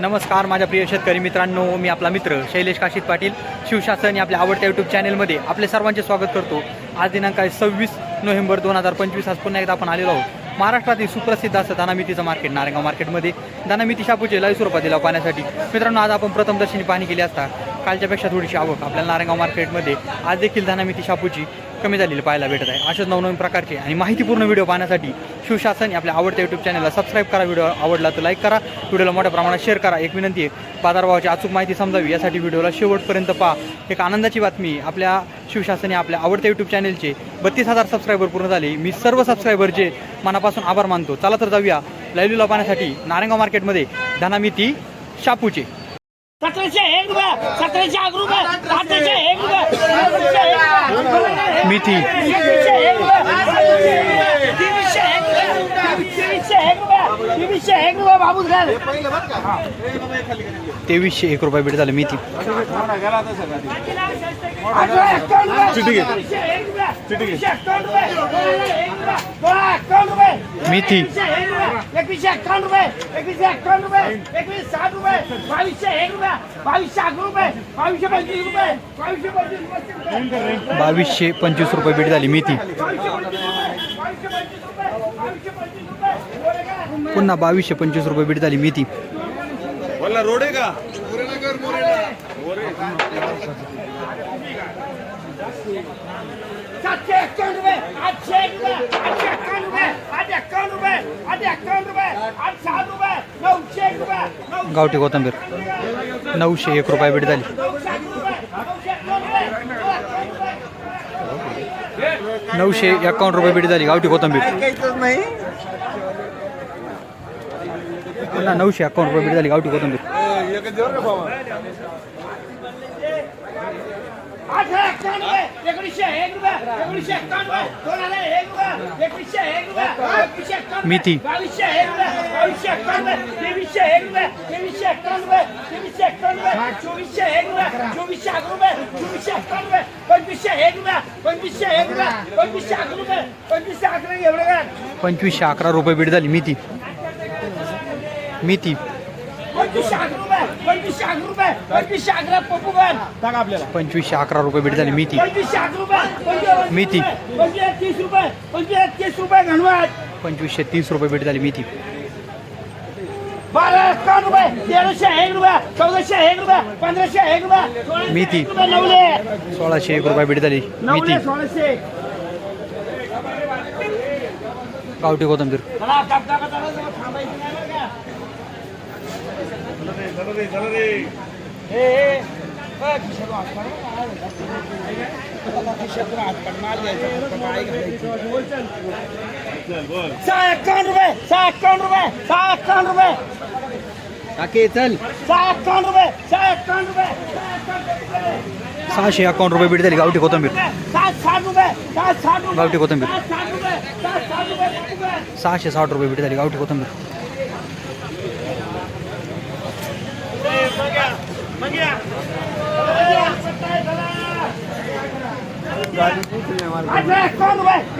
नमस्कार माझ्या प्रिय शेतकरी मित्रांनो मी आपला मित्र शैलेश काशीत पाटील शिवशासन या आपल्या आवडत्या यूट्यूब चॅनलमध्ये आपले सर्वांचे स्वागत करतो. आज दिनांक आहे सव्वीस नोव्हेंबर दोन हजार पंचवीस आज पुन्हा एकदा आपण आलेलो आहोत. महाराष्ट्रातील सुप्रसिद्ध असं दानामितीचं मार्केट नारायणगाव मार्केटमध्ये दानामिती शापूचे लय स्वरूपात दिला पाहण्यासाठी. मित्रांनो आज आपण प्रथमदर्शनी पाहणी केली असता कालच्यापेक्षा थोडीशी आवक आपल्याला नारायणगाव मार्केटमध्ये आज देखील दानामिती शापूची कमी झालेलं पाहायला भेटत आहे. अशाच नवनवीन प्रकारचे आणि माहितीपूर्ण व्हिडिओ पाहण्यासाठी शिवशासन आपल्या आवडत्या यूट्यूब चॅनलला सबस्क्राईब करा. व्हिडिओ आवडला तर लाईक करा. व्हिडिओला मोठ्या प्रमाणात शेअर करा. एक विनंती आहे बाजारभावाची अचूक माहिती समजावी. यासाठी व्हिडिओला शेवटपर्यंत पहा. एक आनंदाची बातमी आपल्या शिवशासने आपल्या आवडत्या यूट्यूब चॅनलचे बत्तीस हजार सबस्क्रायबर पूर्ण झाले. मी सर्व सबस्क्रायबरचे मनापासून आभार मानतो. चला तर जाऊया. लाईव्हला पाहण्यासाठी नारायणगाव मार्केटमध्ये धनामिती शापूचे. सतराशे एक रुपये सतराशे एक रुपये अठराशे एक रुपये सतराशे एक मेथी एकवीसशे एक रुपये तेवीसशे एक रुपये एक तेवीसशे एक भेट झाले मेथी मेथी. एकवीसशे एक्कावन्न रुपये एकवीसशे एक्कावन्न रुपये एकवीस साठ रुपये बावीसशे एक रुपये बावीसशे अकरा रुपये बावीसशे पंचवीस रुपये बावीसशे पंचवीस बावीसशे पंचवीस रुपये भेट झाली मेथी. पुन्हा बावीसशे पंचवीस रुपये भेट झाली मेथी. रोड आहे का सातशे रुपये आठशे एक रुपये आठशे गावठी कोथंबीर. नऊशे एक रुपये भेट झाली. नऊशे एकावन्न रुपये भेट झाली गावठी कोथंबीर. पुन्हा नऊशे एकावन्न रुपये भेट झाली गावठी कोथंबीर. एकोणीसशे एक रुपये एकोणीसशे एक्कावन्न. रुपये दोन हजार एक एकवीसशे एक एकवीसशे एक्कावन्न. मेथी. बावीसशे एक बावीसशे तेवीसशे एक तेवीसशे एक्कावन्न रुपये तेवीसशे एक्कावन्न रुपये चोवीसशे एक चोवीसशे अकरा रुपये चोवीसशे एक्कावन्न रुपये पंचवीसशे एक पंचवीसशे एक पंचवीसशे अकरा रुपये पंचवीसशे अकरा एवढं पंचवीसशे अकरा रुपये भेट झाली. अकरा रुपये पंचवीसशे अकरा रुपये पंचवीसशे अकरा पप्पूगण टाका आपल्याला. पंचवीसशे अकरा रुपये भेट झाली. मेथी. पंचवीसशे अकरा रुपये पंचवीस मेथी. पंचवीस तीस रुपये पंचवीस तीस रुपये घनवाट पंचवीसशे तीस रुपये भेट झाली मेथी. बारा एकावन्न रुपये तेराशे एक रुपये चौदाशे एक रुपये पंधराशे एक रुपये सोळाशे मेथी. एक रुपये नवले सोळाशे एक रुपये भेट झाली नवले मेथी. सोळाशे. गावठी कोथंबीर. चला काप कापा चला जरा थांबायचं नाही बरं का. सहा रुपये सहा रुपये सहा रुपये. टाके चल. सहा रुपये सहा रुपये. सहाशे एकावन्न रुपये भेट झाली. गावठी कोथंबीर. सात साठ रुपये सात साठ रुपये गावठी कोथिंबीर. सहाशे साठ रुपये भेट झाली. गावठी कोथंबीर अठरा एकावन्न रुपये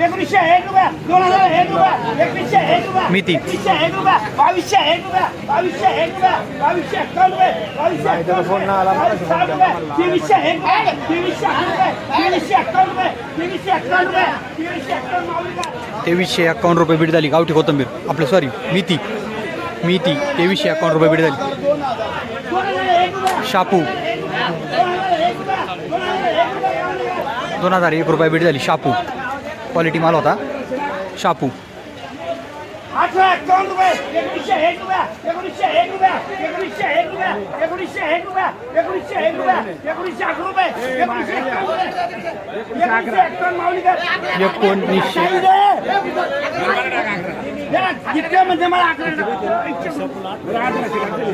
एकोणीसशे एक रुपये दोन हजार एक रुपये एकवीसशे एक रुपये मिती. एकवीसशे एक रुपये बावीसशे एक रुपये बावीसशे एक रुपये बावीसशे एकावन्न रुपये बावीसशे एकावन्न रुपये साठ रुपये तेवीसशे एक रुपये तेवीसशे अकरा रुपये तेवीसशे एकावन्न रुपये तेवीसशे एकावन्न रुपये तेवीसशे एकावन्न माऊली तेवीसशे एकावन्न रुपये भेट झाली गावठी कोथंबीर आपलं सॉरी मेथी मेथी तेवीसशे एकावन्न रुपये भेट झाली दोन हजार एक रुपये शापू. दोन हजार एक रुपये भेट झाली शापू. क्वालिटी माल होता. शापू. एकोणीसशे एक रुपये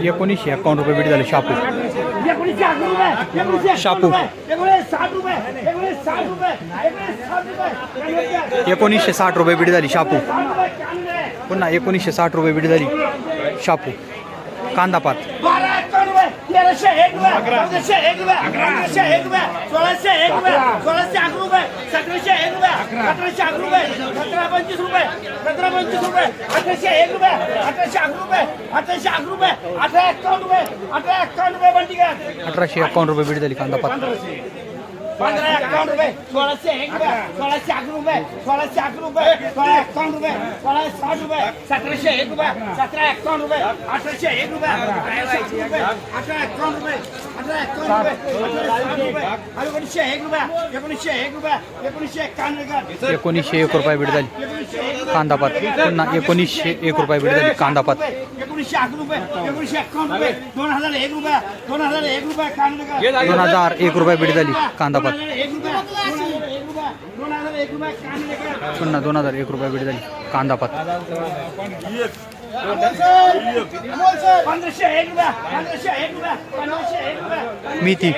एकोणीसशे एकावन्न रुपये भेट झाली शापू. शापू. एकोणीसशे साठ रुपये भेट झाली शापू. पुन्हा एकोणीसशे साठ रुपये भेट झाली शापू. कांदा पात बारा एकावन्न रुपये तेराशे एक रुपये चौदाशे एक रुपये पंधराशे एक रुपये सोळाशे एक रुपये सोळाशे अकरा रुपये सतराशे एक रुपये सतराशे अकरा रुपये सतरा पंचवीस रुपये सतरा पंचवीस रुपये अठराशे एक रुपये अठराशे अकरा रुपये अठराशे अकरा रुपये अठरा एक्कावन्न रुपये अठरा एक्कावन्न रुपये बंटी का अठराशे एकावन्न रुपये बीड झाली कांदा पात पंधरा एक्कावन्न रुपये सोळाशे एक रुपये सोळाशे अकरा रुपये सोळाशे अकरा रुपये सोळा एक्कावन्न रुपये सोळाशे साठ रुपये सतराशे एक रुपये सतरा एक्कावन्न रुपये अठराशे एक रुपये अठरा एक्कावन्न रुपये अठरा एक्कावन्न रुपये अठरा साठ रुपये एकोणीसशे एक रुपये. एकोणीसशे एक रुपये. एकोणीसशे एक्कावन्न रुपये. एकोणीसशे एक रुपये बीड झाली एकोणीसशे एक रुपये. कांदा पात पुन्हा एकोणीसशे एक रुपये बीड झाली कांदा पात एकोणीसशे अकरा रुपये. एकोणीसशे एक्कावन्न रुपये. दोन हजार एक रुपये. दोन हजार एक रुपये. कांदा दोन हजार एक रुपये बीड झाली कांदा पात एक रुपये. दोन हजार एक रुपये. दोन हजार एक रुपये. कांदा पुन्हा दोन हजार एक रुपये बीड झाली कांदा पात पंधराशे एक रुपया पंधराशे एक रुपया पंधराशे एक रुपया मेथी.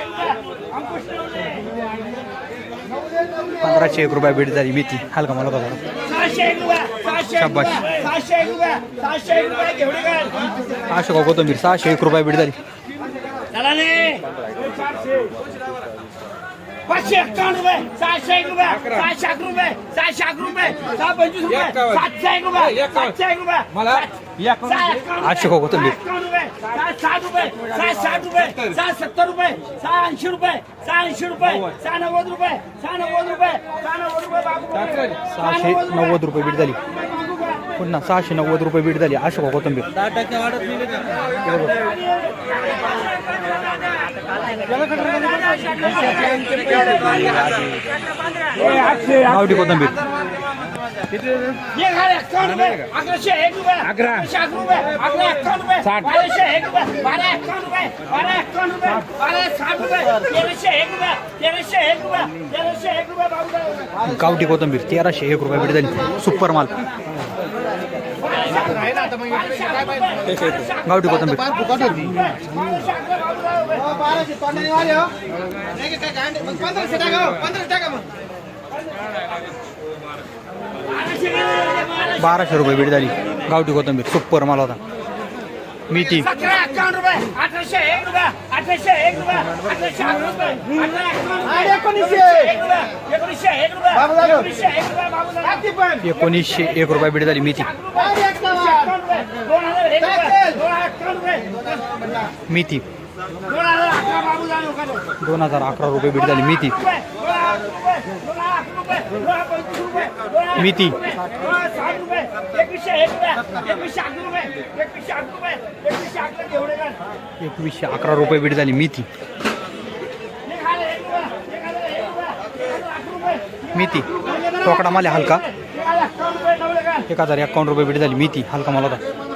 पंधराशे एक रुपये बीड झाली मेथी. हलका मला बघा. सहाशे एक रुपया सहाशे एक रुपया सहाशे एक रुपया रुपये बीड झाली. चला पाचशे एक्कावन्न रुपये सहाशे एक रुपया सहाशे अकरा रुपये सहाशे अकरा रुपये सहा पंचवीस रुपये सातशे एक रुपये सातशे एक रुपये सहा एक्कावन्न आठशे सहा साठ रुपये सहा साठ रुपये सहा सत्तर रुपये सहा ऐंशी रुपये सहा ऐंशी रुपये सहा नव्वद रुपये सहा नव्वद रुपये सहा नव्वद रुपये सहाशे नव्वद रुपये. बीड झाली. पुन्हा सहाशे नव्वद रुपये बीड झाली. अशोक का कोथंबीर गावठी कोथंबीर एक हजार गावठी कोथंबीर. अकराशे एक रुपये अकराशे रुपये अकरा रुपये बाराशे एक रुपये बारा रुपये बारा रुपये बारा साठ. रुपये तेराशे एक रुपये तेराशे एक रुपये तेराशे एक रुपये गावठी कोथंबीर तेराशे एक रुपये बीड सुपर माल. गावठी कोथंबीर. बाराशे रुपये बीड झाली. गावठी कोथंबीर सुपर माल होता. मेथी रुपये एक्कावन्न एकोणीसशे एक रुपये एकोणीसशे. एक रुपये एकोणीसशे एक रुपये बाबू एकोणीसशे एक रुपये बीड झाली मेथी मेथी दोन हजार अकरा रुपये बीड झाली. मेथी मेथी एकवीसशे अकरा रुपये बीड झाली. मेथी मेथी तोकडा माल हलका. एक हजार एकावन्न रुपये बीड झाली. मेथी हलका मला होता.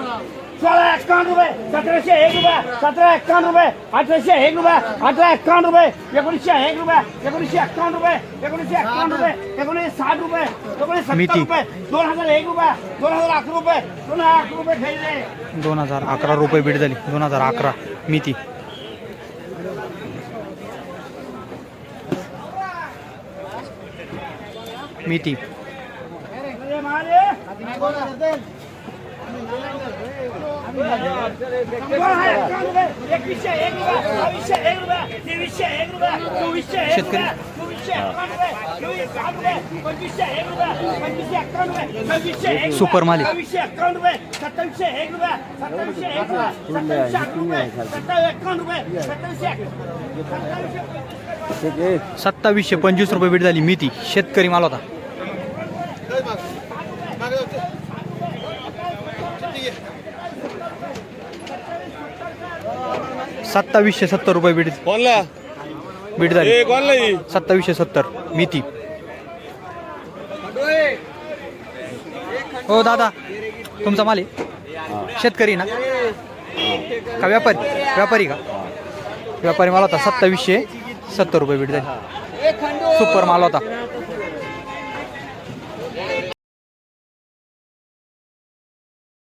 एक्कावन्न रुपये सतराशे एक रुपये सतरा एक्कावन्न रुपये अठराशे एक रुपये अठरा एक्कावन्न रुपये एकोणीसशे एक रुपये एकोणीसशे एक्कावन्न रुपये एकोणीसशे एक्कावन्न रुपये एकोणीसशे साठ रुपये एकोणीसशे मिती. सत्तर रुपये दोन हजार एक रुपये दोन हजार अकरा रुपये दोन हजार अकरा रुपये खायचे दोन हजार अकरा रुपये बीड झाली. दोन हजार अकरा. मेथी मेथी शेतकरी. सुपर मालिक सत्तावीसशे एक रुपये सत्तावीसशे एक रुपये सत्तावीसशे रुपये सत्तावीस एकावन्न रुपये सत्तावीसशे सत्तावीसशे पंचवीस रुपये भेट झाली मेथी शेतकरी माल होता सत्तावीसशे सत्तर रुपये बीड कोणला? बीड झाली. कोणला ही? सत्तावीसशे सत्तर मेथी हो दादा तुमचा माल आहे. शेतकरी ना? का व्यापारी? व्यापारी का? व्यापारी माल होता सत्तावीसशे सत्तर रुपये बीट झाली. सुपर माल होता.